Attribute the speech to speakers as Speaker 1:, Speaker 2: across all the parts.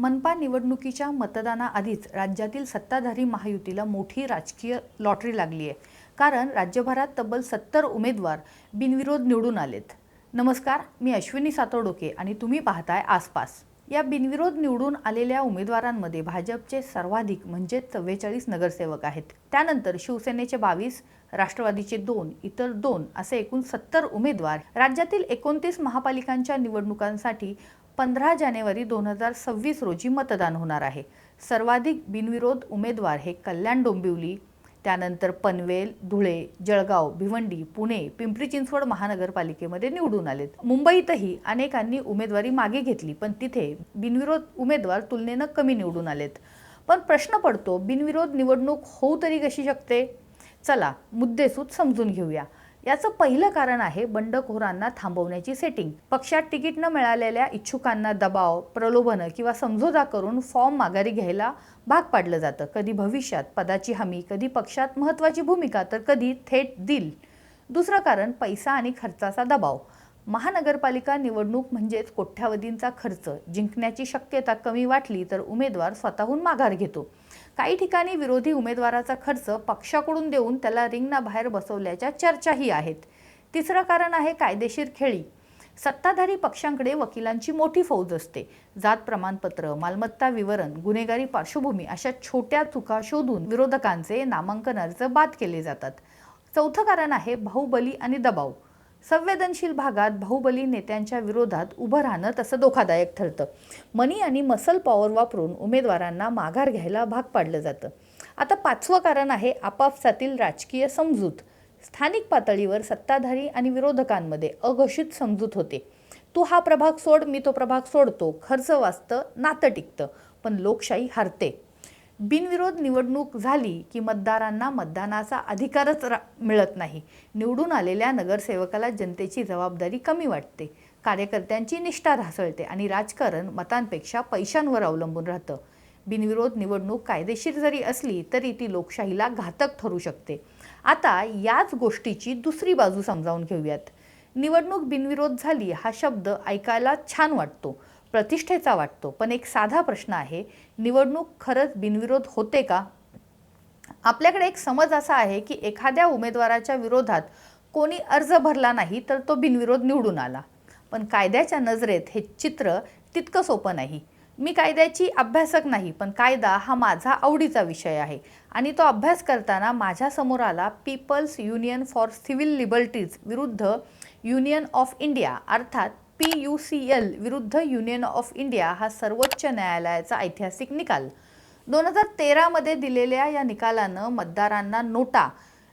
Speaker 1: मनपा निवडणुकीच्या मतदानाआधीच राज्यातील सत्ताधारी महायुतीला मोठी राजकीय लॉटरी लागली आहे. कारण राज्यभरात तब्बल सत्तर उमेदवार बिनविरोध निवडून आलेत. नमस्कार मी अश्विनी सातोडोके आणि तुम्ही पाहताय आसपास. या बिनविरोध निवडून आलेल्या उमेदवारांमध्ये भाजपचे सर्वाधिक म्हणजे चव्वेचाळीस नगरसेवक आहेत. त्यानंतर शिवसेनेचे बावीस राष्ट्रवादीचे दोन इतर दोन असे एकूण सत्तर उमेदवार राज्यातील एकोणतीस महापालिकांच्या निवडणुकांसाठी पंधरा जानेवारी दोन हजार सव्वीस रोजी मतदान होणार आहे. सर्वाधिक बिनविरोध उमेदवार हे कल्याण डोंबिवली त्यानंतर पनवेल धुळे जळगाव भिवंडी पुणे पिंपरी चिंचवड महानगरपालिकेमध्ये निवडून आलेत. मुंबईतही अनेकांनी उमेदवारी मागे घेतली पण तिथे बिनविरोध उमेदवार तुलनेनं कमी निवडून आलेत. पण प्रश्न पडतो बिनविरोध निवडणूक होऊ तरी कशी शकते? चला मुद्देसूद समजून घेऊया. याचं पहिलं कारण आहे बंडखोरांना थांबवण्याची सेटिंग पक्षात तिकीट न मिळालेल्या इच्छुकांना दबाव प्रलोभनं किंवा समझोता करून फॉर्म माघारी घ्यायला भाग पाडलं जातं. कधी भविष्यात पदाची हमी कधी पक्षात महत्त्वाची भूमिका तर कधी थेट दिल दुसरं कारण पैसा आणि खर्चाचा दबाव. महानगरपालिका निवडणूक म्हणजेच कोट्यावधींचा खर्च. जिंकण्याची शक्यता कमी वाटली तर उमेदवार स्वतःहून माघार घेतो. काही ठिकाणी विरोधी उमेदवाराचा खर्च पक्षाकडून देऊन त्याला रिंगणाबाहेर बसवल्याच्या चर्चाही आहेत. तिसरं कारण आहे कायदेशीर खेळी. सत्ताधारी पक्षांकडे वकिलांची मोठी फौज असते. जात प्रमाणपत्र मालमत्ता विवरण गुन्हेगारी पार्श्वभूमी अशा छोट्या चुका शोधून विरोधकांचे नामांकन अर्ज बाद केले जातात. चौथं कारण आहे बाहुबली आणि दबाव. संवेदनशील भागात बाहुबली नेत्यांच्या विरोधात उभं राहणं तसं धोकादायक ठरतं. मनी आणि मसल पॉवर वापरून उमेदवारांना माघार घ्यायला भाग पाडलं जातं. आता पाचवं कारण आहे आपापसातील राजकीय समजूत. स्थानिक पातळीवर सत्ताधारी आणि विरोधकांमध्ये अघोषित समजूत होते. तू हा प्रभाग सोड मी तो प्रभाग सोडतो खर्च वाचतं नातं टिकतं पण लोकशाही हरते. बिनविरोध निवडणूक झाली की मतदारांना मतदानाचा अधिकारच रा मिळत नाही. निवडून आलेल्या नगरसेवकाला जनतेची जबाबदारी कमी वाटते. कार्यकर्त्यांची निष्ठा ढासळते आणि राजकारण मतांपेक्षा पैशांवर अवलंबून राहतं. बिनविरोध निवडणूक कायदेशीर जरी असली तरी ती लोकशाहीला घातक ठरू शकते. आता याच गोष्टीची दुसरी बाजू समजावून घेऊयात. निवडणूक बिनविरोध झाली हा शब्द ऐकायला छान वाटतो. प्रतिष्ठेचा वाटतो. पण एक साधा प्रश्न आहे निवडणूक खरंच बिनविरोध होते का? आपल्याकडे एक समज असा आहे की एखाद्या उमेदवाराच्या विरोधात कोणी अर्ज भरला नाही तर तो बिनविरोध निवडून आला. पण कायद्याच्या नजरेत हे चित्र तितकं सोपं नाही. मी कायद्याची अभ्यासक नाही पण कायदा हा माझा आवडीचा विषय आहे. आणि तो अभ्यास करताना माझ्यासमोर आला People's Union for Civil Liberties विरुद्ध युनियन ऑफ इंडिया अर्थात पी यू सी एल विरुद्ध युनियन ऑफ इंडिया हा सर्वोच्च न्यायालयाचा ऐतिहासिक निकाल. दोन हजार तेरामध्ये दिलेल्या या निकालानं मतदारांना नोटा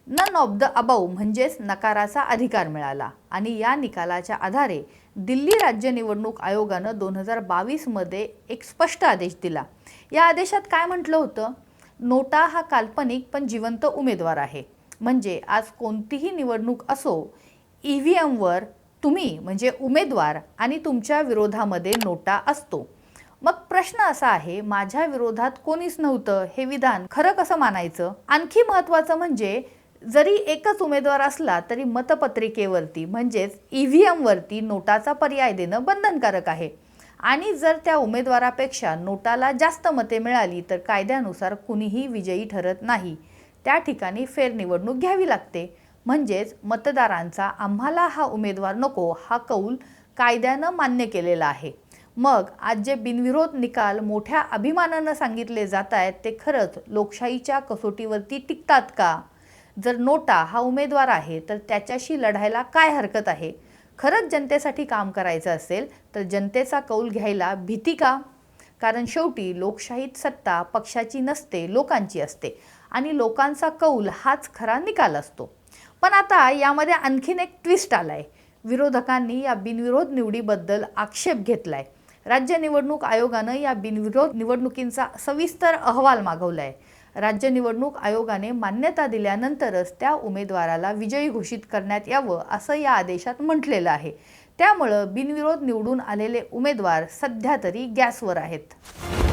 Speaker 1: नन ऑफ द अबाऊ म्हणजेच नकाराचा अधिकार मिळाला. आणि या निकालाच्या आधारे दिल्ली राज्य निवडणूक आयोगानं दोन हजार बावीसमध्ये एक स्पष्ट आदेश दिला. या आदेशात काय म्हटलं होतं? नोटा हा काल्पनिक पण जिवंत उमेदवार आहे. म्हणजे आज कोणतीही निवडणूक असो ई व्ही एमवर तुम्ही म्हणजे उमेदवार आणि तुमच्या विरोधामध्ये नोटा असतो. मग प्रश्न असा आहे माझ्या विरोधात कोणीच नव्हतं हे विधान खरं कसं मानायचं? आणखी महत्त्वाचं म्हणजे जरी एकच उमेदवार असला तरी मतपत्रिकेवरती म्हणजेच ई व्ही एमवरती नोटाचा पर्याय देणं बंधनकारक आहे. आणि जर त्या उमेदवारापेक्षा नोटाला जास्त मते मिळाली तर कायद्यानुसार कुणीही विजयी ठरत नाही. त्या ठिकाणी फेरनिवडणूक घ्यावी लागते. म्हणजेच मतदारांचा आम्हाला हा उमेदवार नको हा कौल कायद्यानं मान्य केलेला आहे. मग आज जे बिनविरोध निकाल मोठ्या अभिमानानं सांगितले जात आहेत ते खरंच लोकशाहीच्या कसोटीवरती टिकतात का? जर नोटा हा उमेदवार आहे तर त्याच्याशी लढायला काय हरकत आहे? खरंच जनतेसाठी काम करायचं असेल तर जनतेचा कौल घ्यायला भीती का? कारण शेवटी लोकशाहीत सत्ता पक्षाची नसते लोकांची असते. आणि लोकांचा कौल हाच खरा निकाल असतो. पण आता यामध्ये आणखीन एक ट्विस्ट आलाय. विरोधकांनी या बिनविरोध निवडीबद्दल आक्षेप घेतलाय. राज्य निवडणूक आयोगानं या बिनविरोध निवडणुकींचा सविस्तर अहवाल मागवलाय. राज्य निवडणूक आयोगाने मान्यता दिल्यानंतरच त्या उमेदवाराला विजयी घोषित करण्यात यावं असं या आदेशात म्हटलेलं आहे. त्यामुळं बिनविरोध निवडून आलेले उमेदवार सध्या तरी गॅसवर आहेत.